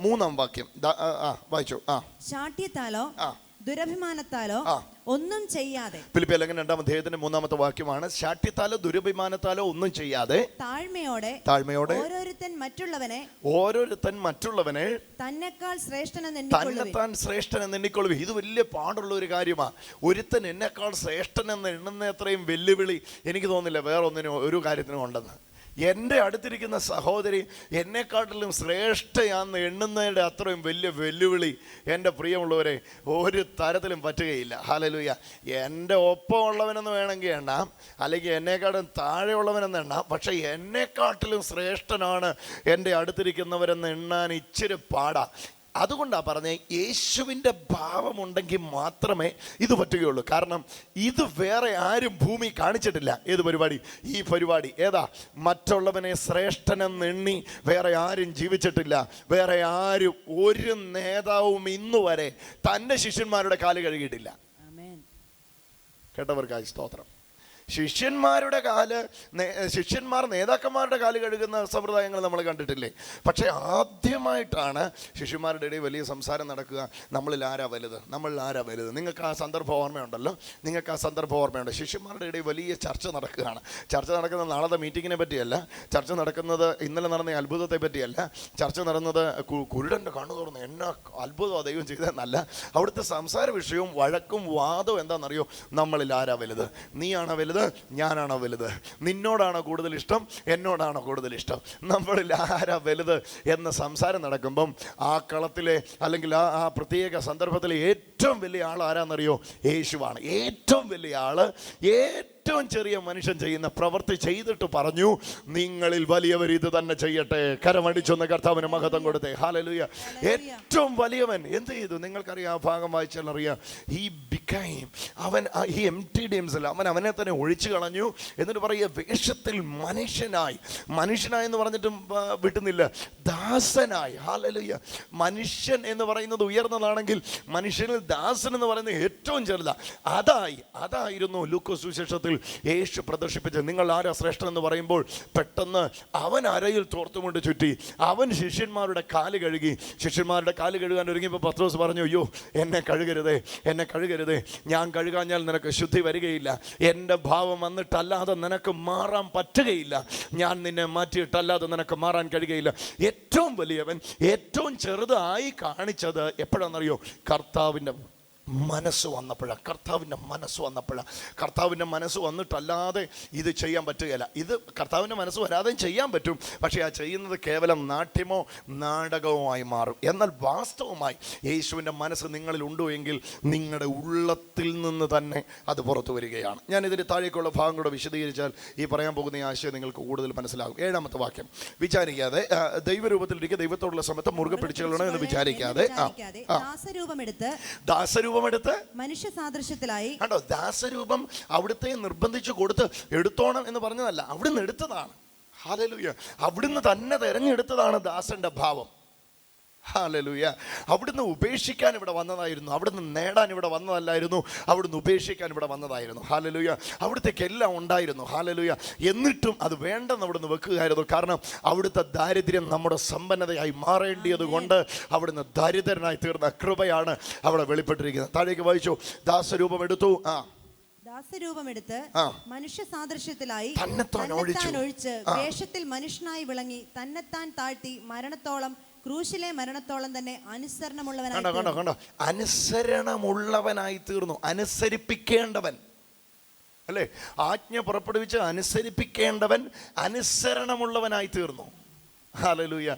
മൂന്നാം വാക്യം. ആ, വായിച്ചു. ആ. ശാഠ്യത്താലോ ആ. ദുരഭിമാനത്താലോ ഒന്നും ചെയ്യാതെ. ഫിലിപ്പിയ ലേഖനം രണ്ടാം അധ്യായത്തിന്റെ മൂന്നാമത്തെ വാക്യമാണ് ശാഠ്യത്താലോ ദുരഭിമാനത്താലോ ഒന്നും ചെയ്യാതെ താഴ്മയോടെ താഴ്മയോടെ ഓരോരുത്തൻ മറ്റുള്ളവനെ ഓരോരുത്തൻ മറ്റുള്ളവനെ തന്നെക്കാൾ ശ്രേഷ്ഠനെന്ന്. തന്നെത്താൻ ശ്രേഷ്ഠൻ എന്ന് എണ്ണിക്കൊള്ളുക ഇത് വലിയ പാടുള്ള ഒരു കാര്യമാണ് ഒരുത്തൻ എന്നെക്കാൾ ശ്രേഷ്ഠനെന്ന് എണ്ണുന്ന അത്രയും വെല്ലുവിളി എനിക്ക് തോന്നുന്നില്ല വേറൊന്നിനും ഒരു കാര്യത്തിനും ഉണ്ടെന്ന്. എന്റെ അടുത്തിരിക്കുന്ന സഹോദരി എന്നെക്കാട്ടിലും ശ്രേഷ്ഠയാന്ന് എണ്ണുന്നതിന്റെ അത്രയും വലിയ വെല്ലുവിളി എന്റെ പ്രിയമുള്ളവരെ ഒരു തരത്തിലും പറ്റുകയില്ല. ഹാലലൂയ എന്റെ ഒപ്പമുള്ളവനെന്ന് വേണമെങ്കിൽ എണ്ണാം അല്ലെങ്കിൽ എന്നെക്കാട്ടും താഴെയുള്ളവനെന്ന് എണ്ണാം. പക്ഷേ എന്നെക്കാട്ടിലും ശ്രേഷ്ഠനാണ് എന്റെ അടുത്തിരിക്കുന്നവരെന്ന് എണ്ണാൻ ഇച്ചിരി പാടാ. അതുകൊണ്ടാണ് പറഞ്ഞത് യേശുവിന്റെ ഭാവമുണ്ടെങ്കിൽ മാത്രമേ ഇത് പറ്റുകയുള്ളൂ. കാരണം ഇത് വേറെ ആരും ഭൂമി കാണിച്ചിട്ടില്ല. ഏത് പരിപാടി? ഈ പരിപാടി. ഏതാ? മറ്റുള്ളവനെ ശ്രേഷ്ഠനെന്ന് എണ്ണി വേറെ ആരും ജീവിച്ചിട്ടില്ല. വേറെ ആരും ഒരു നേതാവും ഇന്നു വരെ തന്റെ ശിഷ്യന്മാരുടെ കാൽ കഴുകിയിട്ടില്ല. കേട്ടവർക്കായി സ്തോത്രം. ശിഷ്യന്മാരുടെ കാൽ ശിഷ്യന്മാർ നേതാക്കന്മാരുടെ കാൽ കഴുകുന്ന സമ്പ്രദായങ്ങൾ നമ്മൾ കണ്ടിട്ടില്ലേ? പക്ഷേ ആദ്യമായിട്ടാണ് ശിഷ്യന്മാരുടെ ഇടയിൽ വലിയ സംസാരം നടക്കുക. നമ്മളിൽ ആരാ വലുത്? നമ്മളിൽ ആരാ വലുത്? നിങ്ങൾക്ക് ആ സന്ദർഭ ഓർമ്മയുണ്ടല്ലോ? നിങ്ങൾക്ക് ആ സന്ദർഭ ഓർമ്മയുണ്ട്. ശിഷ്യന്മാരുടെ ഇടയിൽ വലിയ ചർച്ച നടക്കുകയാണ്. ചർച്ച നടക്കുന്നത് നാളത്തെ മീറ്റിങ്ങിനെ പറ്റിയല്ല. ചർച്ച നടക്കുന്നത് ഇന്നലെ നടന്ന അത്ഭുതത്തെ പറ്റിയല്ല. ചർച്ച നടന്നത് കുരുടന്റെ കണ്ണു തുറന്ന് എന്നാ അത്ഭുതം ദൈവം ചെയ്തതെന്നല്ല. അവിടുത്തെ സംസാര വിഷയവും വഴക്കും വാദവും എന്താണെന്നറിയോ? നമ്മളിൽ ആരാ വലുത്? നീയാണോ വലുത്? ഞാനാണോ വലുത്? നിന്നോടാണോ കൂടുതൽ ഇഷ്ടം? എന്നോടാണോ കൂടുതൽ ഇഷ്ടം? നമ്മളിൽ ആരാ വലുത് എന്ന സംസാരം നടക്കുമ്പം ആ കളത്തിലെ അല്ലെങ്കിൽ ആ ആ പ്രത്യേക സന്ദർഭത്തിലെ ഏറ്റവും വലിയ ആൾ ആരാന്നറിയോ? യേശുവാണ്. ഏറ്റവും വലിയ ആൾ ഏറ്റവും ഏറ്റവും ചെറിയ മനുഷ്യൻ ചെയ്യുന്ന പ്രവൃത്തി ചെയ്തിട്ട് പറഞ്ഞു നിങ്ങളിൽ വലിയവർ ഇത് തന്നെ ചെയ്യട്ടെ. കരമടിച്ചൊന്ന് കർത്താവിന് മഹത്വം കൊടുത്തേ. ഹാലലുയ ഏറ്റവും വലിയവൻ എന്ത് ചെയ്തു? നിങ്ങൾക്കറിയാം ആ ഭാഗം വായിച്ചാൽ അറിയാം. ഈ ബിക്കൈം അവൻ ഈ എം ടി ഡി എംസിൽ അവൻ അവനെ തന്നെ ഒഴിച്ചു കളഞ്ഞു. എന്നിട്ട് പറയുക വേഷത്തിൽ മനുഷ്യനായി. മനുഷ്യനായി എന്ന് പറഞ്ഞിട്ടും വിട്ടുന്നില്ല. ദാസനായി. ഹാലലുയ മനുഷ്യൻ എന്ന് പറയുന്നത് ഉയർന്നതാണെങ്കിൽ മനുഷ്യനിൽ ദാസൻ എന്ന് പറയുന്നത് ഏറ്റവും ചെറുതാണ് അതായി അതായിരുന്നു ലൂക്കോസ് സുവിശേഷത്തിൽ യേശു പ്രദർശിപ്പിച്ച് നിങ്ങൾ ആരാ ശ്രേഷ്ഠൻ എന്ന് പറയുമ്പോൾ പെട്ടെന്ന് അവൻ അരയിൽ തോർത്തുകൊണ്ട് ചുറ്റി. അവൻ ശിഷ്യന്മാരുടെ കാൽ കഴുകി. ശിഷ്യന്മാരുടെ കാൽ കഴുകാൻ ഒരുങ്ങിയപ്പോൾ പത്രോസ് പറഞ്ഞു അയ്യോ എന്നെ കഴുകരുതേ എന്നെ കഴുകരുതേ. ഞാൻ കഴുകാഞ്ഞാൽ നിനക്ക് ശുദ്ധി വരികയില്ല. എന്റെ ഭാവം വന്നിട്ടല്ലാതെ നിനക്ക് മാറാൻ പറ്റുകയില്ല. ഞാൻ നിന്നെ മാറ്റിയിട്ടല്ലാതെ നിനക്ക് മാറാൻ കഴിയുകയില്ല. ഏറ്റവും വലിയവൻ ഏറ്റവും ചെറുതായി കാണിച്ചത് എപ്പോഴാണെന്നറിയോ? കർത്താവിന്റെ മനസ്സ് വന്നപ്പോഴാണ് കർത്താവിന്റെ മനസ്സ് വന്നപ്പോഴാണ് കർത്താവിന്റെ മനസ്സ് വന്നിട്ടല്ലാതെ ഇത് ചെയ്യാൻ പറ്റുകയില്ല. ഇത് കർത്താവിന്റെ മനസ്സ് വരാതെയും ചെയ്യാൻ പറ്റും. പക്ഷേ ആ ചെയ്യുന്നത് കേവലം നാട്യമോ നാടകവുമായി മാറും. എന്നാൽ വാസ്തവമായി യേശുവിന്റെ മനസ്സ് നിങ്ങളിൽ ഉണ്ടോ എങ്കിൽ നിങ്ങളുടെ ഉള്ളത്തിൽ നിന്ന് തന്നെ അത് പുറത്തു വരികയാണ്. ഞാൻ ഇതിന് താഴേക്കുള്ള ഭാഗം കൂടെ വിശദീകരിച്ചാൽ ഈ പറയാൻ പോകുന്ന ഈ ആശയം നിങ്ങൾക്ക് കൂടുതൽ മനസ്സിലാകും. ഏഴാമത്തെ വാക്യം. വിചാരിക്കാതെ ദൈവരൂപത്തിൽ ദൈവരൂപത്തിലിരിക്കുക ദൈവത്തോടുള്ള സമയത്ത് മുറുകെ പിടിച്ചുകൊള്ളണം എന്ന് വിചാരിക്കാതെ ആ ദാസരൂപമെടുത്ത് മനുഷ്യ സാദൃശ്യത്തിലായി. കണ്ടോ ദാസരൂപം അവിടുത്തെ നിർബന്ധിച്ചു കൊടുത്ത് എടുത്തോണം എന്ന് പറഞ്ഞതല്ല അവിടുന്ന് എടുത്തതാണ്. അവിടുന്ന് തന്നെ തെരഞ്ഞെടുത്തതാണ് ദാസന്റെ ഭാവം. ഹാലലുയ. അവിടുന്ന് ഉപേക്ഷിക്കാൻ ഇവിടെ വന്നതായിരുന്നു. അവിടുന്ന് നേടാൻ ഇവിടെ വന്നതല്ലായിരുന്നു. അവിടുന്ന് ഉപേക്ഷിക്കാൻ ഇവിടെ വന്നതായിരുന്നു. ഹാലലൂയ. അവിടുത്തേക്ക് എല്ലാം ഉണ്ടായിരുന്നു. ഹാലലൂയ. എന്നിട്ടും അത് വേണ്ടെന്ന് അവിടുന്ന് വെക്കുകയായിരുന്നു. കാരണം അവിടുത്തെ ദാരിദ്ര്യം നമ്മുടെ സമ്പന്നതയായി മാറേണ്ടിയത് കൊണ്ട് അവിടുന്ന് ദരിദ്രനായി തീർന്ന കൃപയാണ് അവിടെ വെളിപ്പെട്ടിരിക്കുന്നത്. താഴേക്ക് വായിച്ചു. ദാസരൂപം എടുത്തു. ആ. ദാസരൂപമെടുത്ത് ആ. മനുഷ്യ സാദൃശ്യത്തിലായി തന്നെത്താൻ. ഒഴിച്ച്. വേഷത്തിൽ മനുഷ്യനായി വിളങ്ങി തന്നെത്താൻ താഴ്ത്തി മരണത്തോളം ക്രൂശിലെ മരണത്തോളം തന്നെ അനുസരണമുള്ളവനായി കണ്ടോ കണ്ടോ. കണ്ടോ? അനുസരണമുള്ളവനായി തീർന്നു അനുസരിപ്പിക്കേണ്ടവൻ. അല്ലേ? ആജ്ഞ പുറപ്പെടുവിച്ച് അനുസരിപ്പിക്കേണ്ടവൻ അനുസരണമുള്ളവനായി തീർന്നു ഹാലലൂയ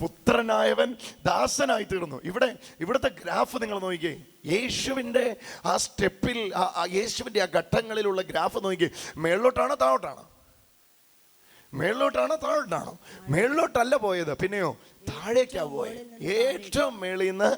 പുത്രനായവൻ ദാസനായി തീർന്നു ഇവിടെ ഇവിടുത്തെ ഗ്രാഫ് നിങ്ങൾ നോക്കിക്കേ. യേശുവിന്റെ ആ സ്റ്റെപ്പിൽ ആ യേശുവിന്റെ ആ ഘട്ടങ്ങളിലുള്ള ഗ്രാഫ് നോക്കിക്കേ. മേളിലോട്ടാണോ താഴോട്ടാണോ? മേളിലോട്ടാണോ താഴോട്ടാണോ? മേളിലോട്ടല്ല പോയത്. പിന്നെയോ? താഴേക്കാ പോയത് ഏറ്റവും മേളിൽ നിന്ന്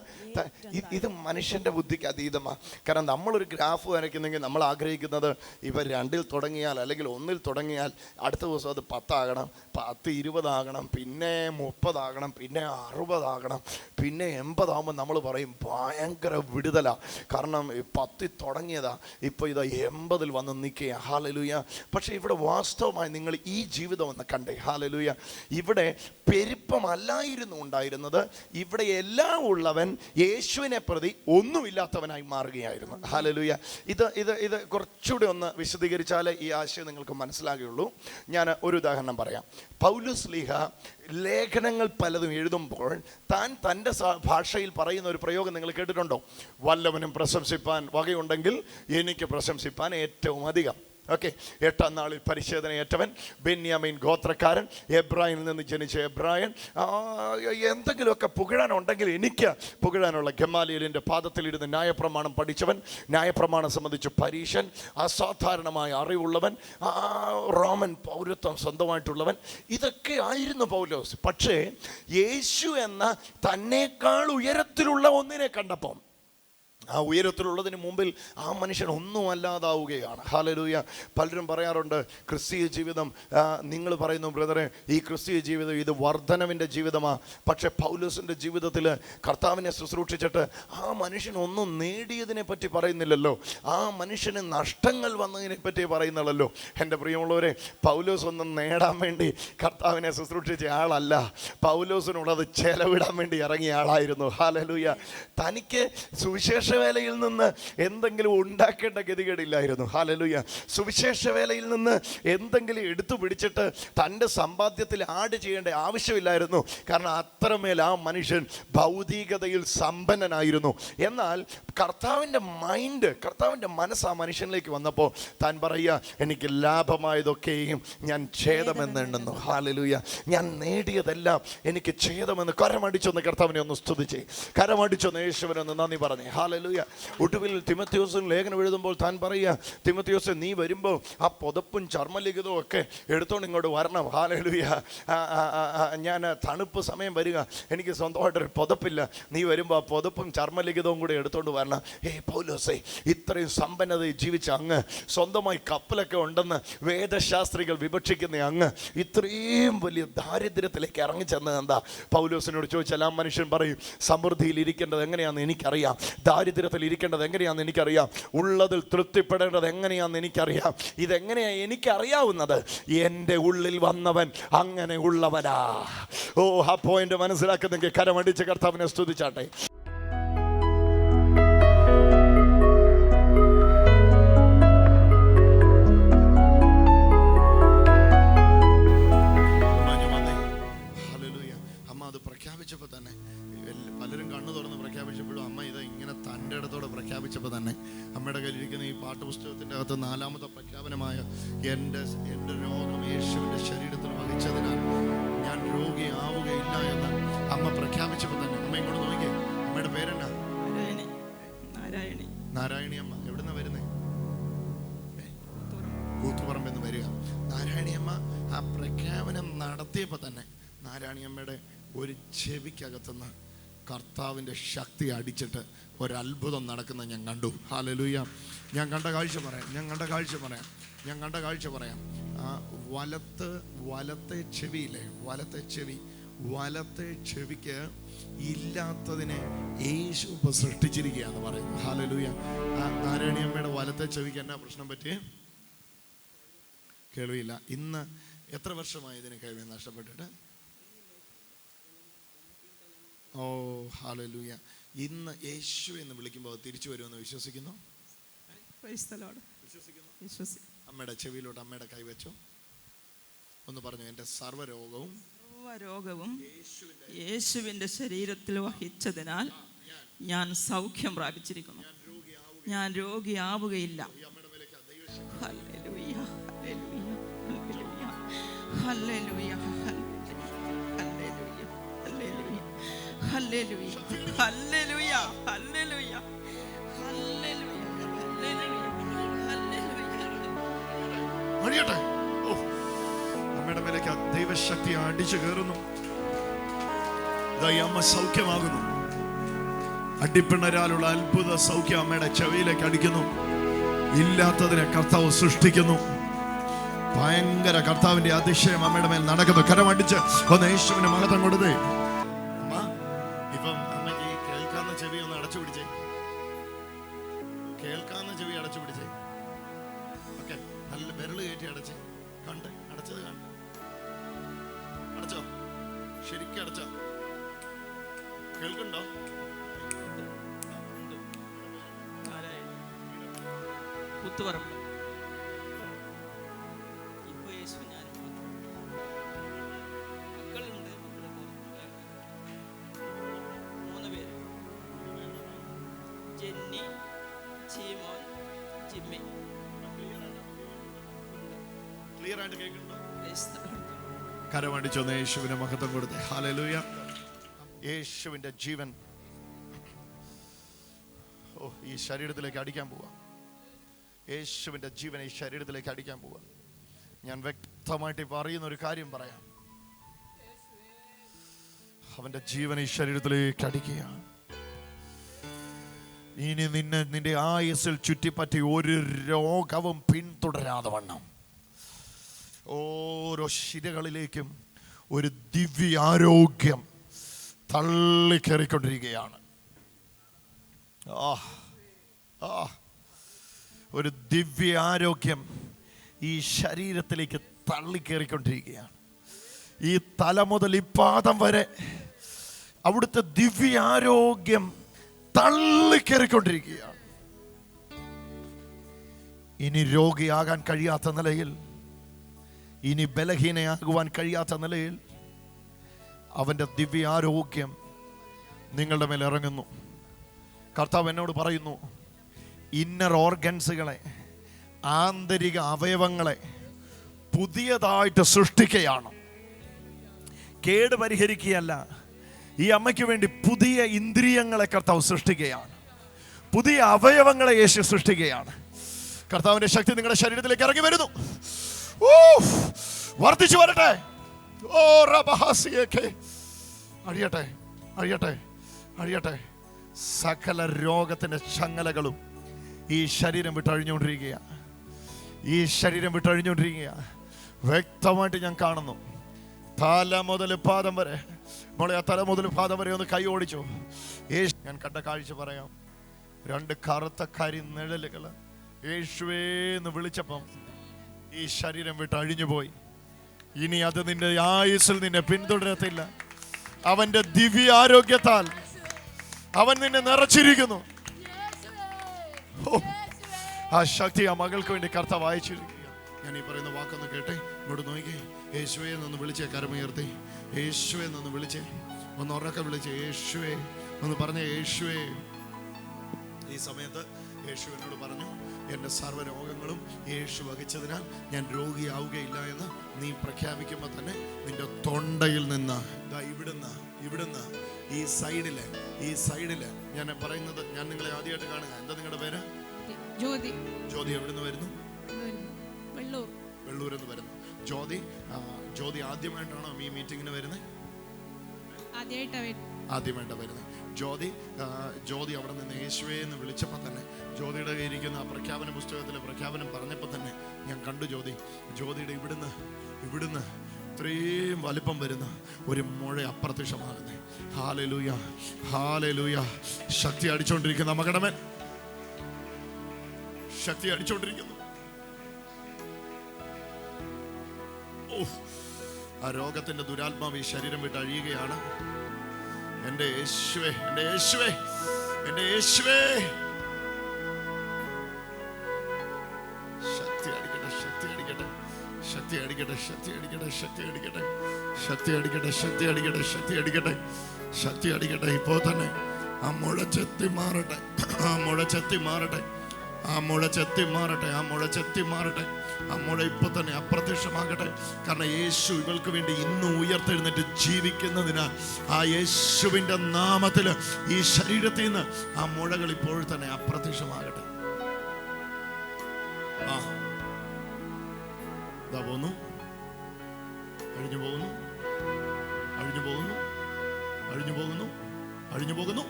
ഇത് മനുഷ്യന്റെ ബുദ്ധിക്ക് അതീതമാണ് കാരണം നമ്മളൊരു ഗ്രാഫ് വരയ്ക്കുന്നെങ്കിൽ നമ്മൾ ആഗ്രഹിക്കുന്നത് ഇവർ രണ്ടിൽ തുടങ്ങിയാൽ അല്ലെങ്കിൽ ഒന്നിൽ തുടങ്ങിയാൽ അടുത്ത ദിവസം അത് പത്താകണം പത്ത് ഇരുപതാകണം പിന്നെ മുപ്പതാകണം പിന്നെ അറുപതാകണം പിന്നെ എൺപതാകുമ്പോൾ നമ്മൾ പറയും ഭയങ്കര വിടുതല. കാരണം ഈ പത്തിൽ തുടങ്ങിയതാ. ഇപ്പോൾ ഇത് എൺപതിൽ വന്ന് നിൽക്കുക ഹാലലൂയ. പക്ഷേ ഇവിടെ വാസ്തവമായി നിങ്ങൾ ഈ ജീവിതം ഒന്ന് കണ്ടേ. ഹാലലൂയ. ഇവിടെ പെരുപ്പമല്ലായിരുന്നു ഉണ്ടായിരുന്നത്. ഇവിടെ എല്ലാം ഉള്ളവൻ യേശുവിനെ പ്രതി ഒന്നുമില്ലാത്തവനായി മാറുകയായിരുന്നു. ഹാലലൂയ ഇത് ഇത് ഇത് കുറച്ചുകൂടി ഒന്ന് വിശദീകരിച്ചാലേ ഈ ആശയം നിങ്ങൾക്ക് മനസ്സിലാകുകയുള്ളൂ. ഞാൻ ഒരു ഉദാഹരണം പറയാം. പൗലുസ് ലീഹ ലേഖനങ്ങൾ പലതും എഴുതുമ്പോൾ താൻ തന്റെ ഭാഷയിൽ പറയുന്ന ഒരു പ്രയോഗം നിങ്ങൾ കേട്ടിട്ടുണ്ടോ? വല്ലവനും പ്രശംസിപ്പാൻ വകയുണ്ടെങ്കിൽ എനിക്ക് പ്രശംസിപ്പാൻ ഏറ്റവും അധികം. ഓക്കെ എട്ടാം നാളിൽ പരിശോധനയേറ്റവൻ ബെന്യാമീൻ ഗോത്രക്കാരൻ എബ്രായനിൽ നിന്ന് ജനിച്ച എബ്രായൻ. എന്തെങ്കിലുമൊക്കെ പുകഴാനുണ്ടെങ്കിൽ എനിക്ക് പുകഴാനുള്ള ഗമാലിയലിന്റെ പാദത്തിലിരുന്ന് ന്യായപ്രമാണം പഠിച്ചവൻ ന്യായപ്രമാണം സംബന്ധിച്ച് പരീശൻ അസാധാരണമായ അറിവുള്ളവൻ റോമൻ പൗരത്വം സ്വന്തമായിട്ടുള്ളവൻ. ഇതൊക്കെ ആയിരുന്നു പൗലോസ്. പക്ഷേ യേശു എന്ന തന്നെക്കാൾ ഉയരത്തിലുള്ള ഒന്നിനെ കണ്ടപ്പം ആ ഉയരത്തിലുള്ളതിന് മുമ്പിൽ ആ മനുഷ്യൻ ഒന്നും അല്ലാതാവുകയാണ് ഹാലലൂയ പലരും പറയാറുണ്ട് ക്രിസ്തീയ ജീവിതം നിങ്ങൾ പറയുന്നു ബ്രദറെ ഈ ക്രിസ്തീയ ജീവിതം ഇത് വർധനവിന്റെ ജീവിതമാണ് പക്ഷേ പൗലോസിന്റെ ജീവിതത്തിൽ കർത്താവിനെ ശുശ്രൂഷിച്ചിട്ട് ആ മനുഷ്യൻ ഒന്നും നേടിയതിനെ പറ്റി പറയുന്നില്ലല്ലോ. ആ മനുഷ്യന് നഷ്ടങ്ങൾ വന്നതിനെ പറ്റി പറയുന്നുള്ളല്ലോ എന്റെ പ്രിയമുള്ളവരെ പൗലോസ് ഒന്നും നേടാൻ വേണ്ടി കർത്താവിനെ ശുശ്രൂഷിച്ച ആളല്ല. പൗലോസിനുള്ളത് ചെലവിടാൻ വേണ്ടി ഇറങ്ങിയ ആളായിരുന്നു. ഹാലലൂയ തനിക്ക് സുവിശേഷ വേലയിൽ നിന്ന് എന്തെങ്കിലും ഉണ്ടാക്കേണ്ട ഗതികേടില്ലായിരുന്നു. ഹാലലൂയ സുവിശേഷ വേലയിൽ നിന്ന് എന്തെങ്കിലും എടുത്തു പിടിച്ചിട്ട് തന്റെ സമ്പാദ്യത്തിൽ ആഡ് ചെയ്യേണ്ട ആവശ്യമില്ലായിരുന്നു. കാരണം അത്രമേൽ ആ മനുഷ്യൻ ഭൗതികതയിൽ സമ്പന്നനായിരുന്നു. എന്നാൽ കർത്താവിന്റെ മൈൻഡ് കർത്താവിന്റെ മനസ്സ് ആ മനുഷ്യനിലേക്ക് വന്നപ്പോൾ താൻ പറയുക എനിക്ക് ലാഭമായതൊക്കെയും ഞാൻ ഛേദമെന്ന് എണ്ണുന്നു. ഹാലലൂയ ഞാൻ നേടിയതെല്ലാം എനിക്ക് ഛേദമെന്ന് കരമടിച്ചൊന്ന് കർത്താവിനെ ഒന്ന് സ്തുതിച്ചേ. കരമടിച്ചൊന്ന് യേശുവിനൊന്ന് നന്ദി പറഞ്ഞേ. ഹാലലൂയ ഒടുവിൽ തിമത്യോസിന് ലേഖനം എഴുതുമ്പോൾ താൻ പറയുക തിമത്യോസ് നീ വരുമ്പോൾ ആ പുതപ്പും ചർമ്മലിഖിതവും ഒക്കെ എടുത്തോണ്ട് ഇങ്ങോട്ട് വരണം. ഹാലലൂയ ഞാൻ തണുപ്പ് സമയം വരിക. എനിക്ക് സ്വന്തമായിട്ടൊരു പുതപ്പില്ല. നീ വരുമ്പോൾ ആ പുതപ്പും ചർമ്മലിഖിതവും കൂടെ എടുത്തോണ്ട് വരണം. ഏ പൗലോസേ ഇത്രയും സമ്പന്നതയിൽ ജീവിച്ച അങ്ങ് സ്വന്തമായി കപ്പലൊക്കെ ഉണ്ടെന്ന് വേദശാസ്ത്രികൾ വിവക്ഷിക്കുന്ന അങ്ങ് ഇത്രയും വലിയ ദാരിദ്ര്യത്തിലേക്ക് ഇറങ്ങിച്ചെന്നത് എന്താ? പൗലോസിനോട് ചോദിച്ചാൽ ആ മനുഷ്യൻ പറയും സമൃദ്ധിയിൽ ഇരിക്കേണ്ടത് എങ്ങനെയാണെന്ന് എനിക്കറിയാം. ദാരിദ്ര്യത്തിൽ ഇരിക്കേണ്ടത് എങ്ങനെയാണെന്ന് എനിക്കറിയാം. ഉള്ളതിൽ തൃപ്തിപ്പെടേണ്ടത് എങ്ങനെയാണെന്ന് എനിക്കറിയാം. ഇതെങ്ങനെയാണ് എനിക്കറിയാവുന്നത്? എന്റെ ഉള്ളിൽ വന്നവൻ അങ്ങനെ ഉള്ളവനാ. ഓ ആ പോയിന്റ് മനസ്സിലാക്കുന്നെങ്കിൽ കരമടിച്ച് കർത്താവിനെ സ്തുതിച്ചാട്ടെ. കൂത്തുപറമ്പെന്ന് വരിക. നാരായണിയമ്മ ആ പ്രഖ്യാപനം നടത്തിയപ്പോൾ തന്നെ നാരായണിയമ്മയുടെ ഒരു ചെവിക്കകത്തുനിന്ന് കർത്താവിന്റെ ശക്തി അടിച്ചിട്ട് ഒരത്ഭുതം നടക്കുന്നത് ഞാൻ കണ്ടു. ഹാലലൂയ ഞാൻ കണ്ട കാഴ്ച പറയാം. ഞാൻ കണ്ട കാഴ്ച പറയാം. ഞാൻ കണ്ട കാഴ്ച പറയാം. ആ വലത്ത് വലത്തെ ചെവിയില്ലേ? വലത്തെ ചെവി. വലത്തെ ചെവിക്ക് ഇല്ലാത്തതിനെ യേശു ഇപ്പൊ സൃഷ്ടിച്ചിരിക്കുകയാന്ന് പറയുന്നത് ഹാലലൂയ നാരായണിയമ്മയുടെ വലത്തെ ചെവിക്ക് എന്നാ പ്രശ്നം പറ്റിയേ? കേൾവിയില്ല. ഇന്ന് എത്ര വർഷമായി ഇതിന് കേൾവി നഷ്ടപ്പെട്ടിട്ട്? ഓ ഹാലലൂയ ഇന്ന് യേശു എന്ന് വിളിക്കുമ്പോൾ തിരിച്ചു വരുമെന്ന് വിശ്വസിക്കുന്നു? അമ്മയുടെ ചെവിയിലോട്ട് അമ്മയുടെ കൈവച്ചു ഒന്ന് പറഞ്ഞു എന്റെ സർവരോഗവും സർവരോഗവും യേശുവിന്റെ ശരീരത്തിൽ വഹിച്ചതിനാൽ ഞാൻ സൗഖ്യം പ്രാപിച്ചിരിക്കുന്നു. ഞാൻ രോഗിയാവുകയില്ല. അടിയട്ടെ ഓ അമ്മയുടെ മേലേക്ക് ആ ദൈവശക്തി അടിച്ചു കയറുന്നു. അമ്മ സൗഖ്യമാകുന്നു. അടിപ്പിണരാലുള്ള അത്ഭുത സൗഖ്യം അമ്മയുടെ ചെവിയിലേക്ക് അടിക്കുന്നു. ഇല്ലാത്തതിനെ കർത്താവ് സൃഷ്ടിക്കുന്നു. ഭയങ്കര കർത്താവിന്റെ അതിശയം അമ്മയുടെ മേൽ നടക്കുന്നു. കരമടിച്ച് ഒന്ന് യേശുവിന് മഹത്വം കൊടുത്തേ. കേൾക്കാവുന്ന ചെവി ഒന്ന് അടച്ചു ചെവി അടച്ചു നല്ല അടച്ച്. അടച്ചോ? കേൾക്കുന്നുണ്ടോ. കൂത്തുപറമ്പ്. ആയിട്ട് കേൾക്കുന്നുണ്ടോ. കരമടിച്ചൊന്ന് യേശുവിന് മഹത്വം കൊടുത്തേ. ഹാലലൂയ യേശുവിന്റെ ജീവൻ. ഓ ഈ ശരീരത്തിലേക്ക് അടിക്കാൻ പോവാ. യേശുവിന്റെ ജീവൻ ഈ ശരീരത്തിലേക്ക് അടിക്കാൻ പോവാ. ഞാൻ വ്യക്തമായിട്ട് പറയുന്ന ഒരു കാര്യം പറയാം. അവന്റെ ജീവൻ ഈ ശരീരത്തിലേക്ക് അടിക്കുക ഇനി നിന്നെ നിന്റെ ആയുസിൽ ചുറ്റിപ്പറ്റി ഒരു രോഗവും പിന്തുടരാതെ വണ്ണം. ഓരോ ശിരകളിലേക്കും ഒരു ദിവ്യാരോഗ്യം തള്ളിക്കയറിക്കൊണ്ടിരിക്കുകയാണ്. ആ ആ. ഒരു ദിവ്യാരോഗ്യം ഈ ശരീരത്തിലേക്ക് തള്ളിക്കയറിക്കൊണ്ടിരിക്കുകയാണ്. ഈ തല മുതൽ ഈ പാദം വരെ അവിടുത്തെ ദിവ്യാരോഗ്യം തള്ളിക്കയറിക്കൊണ്ടിരിക്കുകയാണ്. ഇനി രോഗിയാകാൻ കഴിയാത്ത നിലയിൽ ഇനി ബലഹീനയാകുവാൻ കഴിയാത്ത നിലയിൽ അവന്റെ ദിവ്യാരോഗ്യം നിങ്ങളുടെ മേൽ ഇറങ്ങുന്നു. കർത്താവ് എന്നോട് പറയുന്നു ഇന്നർ ഓർഗൻസുകളെ ആന്തരിക അവയവങ്ങളെ പുതിയതായിട്ട് സൃഷ്ടിക്കുകയാണ് കേട് പരിഹരിക്കുകയല്ല ഈ അമ്മയ്ക്ക് വേണ്ടി പുതിയ ഇന്ദ്രിയങ്ങളെ കർത്താവ് സൃഷ്ടിക്കുകയാണ്. പുതിയ അവയവങ്ങളെ യേശു സൃഷ്ടിക്കുകയാണ്. കർത്താവിന്റെ ശക്തി നിങ്ങളുടെ ശരീരത്തിലേക്ക് ഇറങ്ങി വരുന്നു. വർദ്ധിച്ചു വരട്ടെ. ഓ റബഹാസിയൊക്കെ അഴിയട്ടെ അഴിയട്ടെ അഴിയട്ടെ. സകല രോഗത്തിന്റെ ചങ്ങലകളും ഈ ശരീരം വിട്ടഴിഞ്ഞുകൊണ്ടിരിക്കുകയാണ് ഈ ശരീരം വിട്ടഴിഞ്ഞുകൊണ്ടിരിക്കുകയാണ് വ്യക്തമായിട്ട് ഞാൻ കാണുന്നു. തല മുതൽ പാദം വരെ മോളെ ആ തല മുതൽ പാദം വരെ ഒന്ന് കൈ ഓടിച്ചു. യേശു ഞാൻ കണ്ട കാഴ്ച പറയാം. രണ്ട് കറുത്ത കരി നിഴലുകൾ യേശുവേ എന്ന് വിളിച്ചപ്പം ഈ ശരീരം വിട്ട് അഴിഞ്ഞു പോയി ഇനി അത് നിന്റെ ആയുസ്സിൽ നിന്നെ പിന്തുടരത്തില്ല. അവന്റെ ദിവ്യ ആരോഗ്യത്താൽ അവൻ നിന്നെ നിറച്ചിരിക്കുന്നു. ആ ശക്തി ആ മകൾക്ക് വേണ്ടി കർത്താവ് വായിച്ചിരിക്കുക ഞാൻ ഈ പറയുന്ന വാക്കൊന്ന് കേട്ടെ? ഇങ്ങോട്ട് നോക്കിയേ യേശുവെ എന്നൊന്ന് വിളിച്ചേ കരമുയർത്തി യേശുവെ എന്നൊന്ന് വിളിച്ചേ. ഒന്ന് ഉറക്കെ വിളിച്ചേ. യേശുവേ. ഒന്ന് പറഞ്ഞ യേശുവേ. ഈ സമയത്ത് യേശു എന്നോട് പറഞ്ഞു എന്റെ സർവ രോഗങ്ങളും യേശു വഹിച്ചതിനാൽ ഞാൻ രോഗിയാവുകയില്ല എന്ന് നീ പ്രഖ്യാപിക്കുമ്പോൾ തന്നെ നിന്റെ തൊണ്ടയിൽ നിന്ന് ഇതാ ഇവിടുന്ന് ഇവിടുന്ന് ഈ സൈഡിൽ ഈ സൈഡിൽ. ഞാൻ പറയുന്നത് ഞാൻ നിങ്ങളെ ആദ്യമായിട്ട് കാണുക. എന്താ നിങ്ങളുടെ പേര്? ജ്യോതി. ജ്യോതി എവിടുന്ന് വരുന്നു? വെള്ളൂർ. വെള്ളൂർ നിന്ന് വരുന്നു. ജ്യോതി ജ്യോതി ആദ്യമായിട്ടാണോ ഈ മീറ്റിങ്ങിന് വരുന്നത്. ആദ്യമായിട്ടാണ് ആദ്യമായിട്ട് വരുന്നത്. ജ്യോതി ജ്യോതി അവിടെ നിന്ന് യേശുവേ എന്ന് വിളിച്ചപ്പോൾ തന്നെ ജ്യോതിയുടെ കയ്യിരിക്കുന്ന ആ പ്രഖ്യാപന പുസ്തകത്തിലെ പ്രഖ്യാപനം പറഞ്ഞപ്പോൾ തന്നെ ഞാൻ കണ്ടു ജ്യോതി. ജ്യോതിയുടെ ഇവിടുന്ന് ഇവിടുന്ന് ഇത്രയും വലിപ്പം വരുന്ന ഒരു മുഴ അപ്രത്യക്ഷമാകുന്നേ. Hallelujah hallelujah. ശക്തി അടിച്ചുകൊണ്ടിരിക്കുന്ന മകടമേ ശക്തി അടിച്ചുകൊണ്ടിരിക്കുന്നു ആ രോഗത്തിന്റെ ദുരാത്മാവ് ഈ ശരീരം വിട്ട് അഴിയുകയാണ് എന്റെ യേശുവേ എന്റെ യേശുവേ എന്റെ യേശുവേ. ശക്തി അടിക്കട്ടെ ശക്തി അടിക്കട്ടെ ശക്തി അടിക്കട്ടെ ശക്തി അടിക്കട്ടെ ശക്തി അടിക്കട്ടെ ശക്തി അടിക്കട്ടെ ശക്തി അടിക്കട്ടെ ശക്തി അടിക്കട്ടെ ശക്തി അടിക്കട്ടെ. ഇപ്പോ തന്നെ ആ മുഴ ചെത്തി മാറട്ടെ ആ മുഴ ചെത്തി മാറട്ടെ. ആ മുള ചെത്തി മാറട്ടെ ആ മുള ചെത്തി മാറട്ടെ ആ മുഴ ഇപ്പൊ തന്നെ അപ്രത്യക്ഷമാകട്ടെ. കാരണം യേശു ഇവൾക്ക് വേണ്ടി ഇന്നും ഉയർത്തെഴുന്നേറ്റ് ജീവിക്കുന്നതിനാൽ ആ യേശുവിന്റെ നാമത്തിൽ ഈ ശരീരത്തിൽ നിന്ന് ആ മുഴകൾ ഇപ്പോൾ തന്നെ അപ്രത്യക്ഷമാകട്ടെ. ആ. പോന്നു. അഴിഞ്ഞു പോകുന്നു. അഴിഞ്ഞു പോകുന്നു. അഴിഞ്ഞു പോകുന്നു. അഴിഞ്ഞു പോകുന്നു.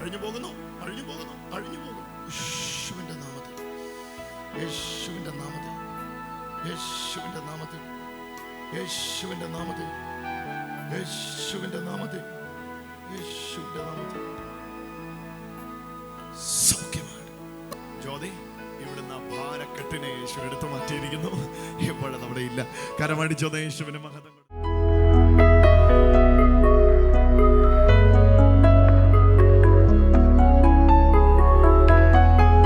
അഴിഞ്ഞു പോകുന്നു. അഴിഞ്ഞു പോകുന്നു. അഴിഞ്ഞു പോകുന്നു. യേശുവിന്റെ നാമത്തിൽ. യേശുവിന്റെ നാമത്തിൽ. യേശുവിന്റെ നാമത്തിൽ. യേശുവിന്റെ നാമത്തിൽ. യേശുവിന്റെ നാമത്തിൽ. യേശുവിന്റെ നാമത്തിൽ. സൗഖ്യമാണ്. ജ്യോതി ഇവിടുന്ന് ഭാരക്കെട്ടിനെ യേശു എടുത്തു മാറ്റിയിരിക്കുന്നു. ഇവിടെ അവിടെ ഇല്ല. കരമടിച്ചത് യേശുവിന് മഹത്വം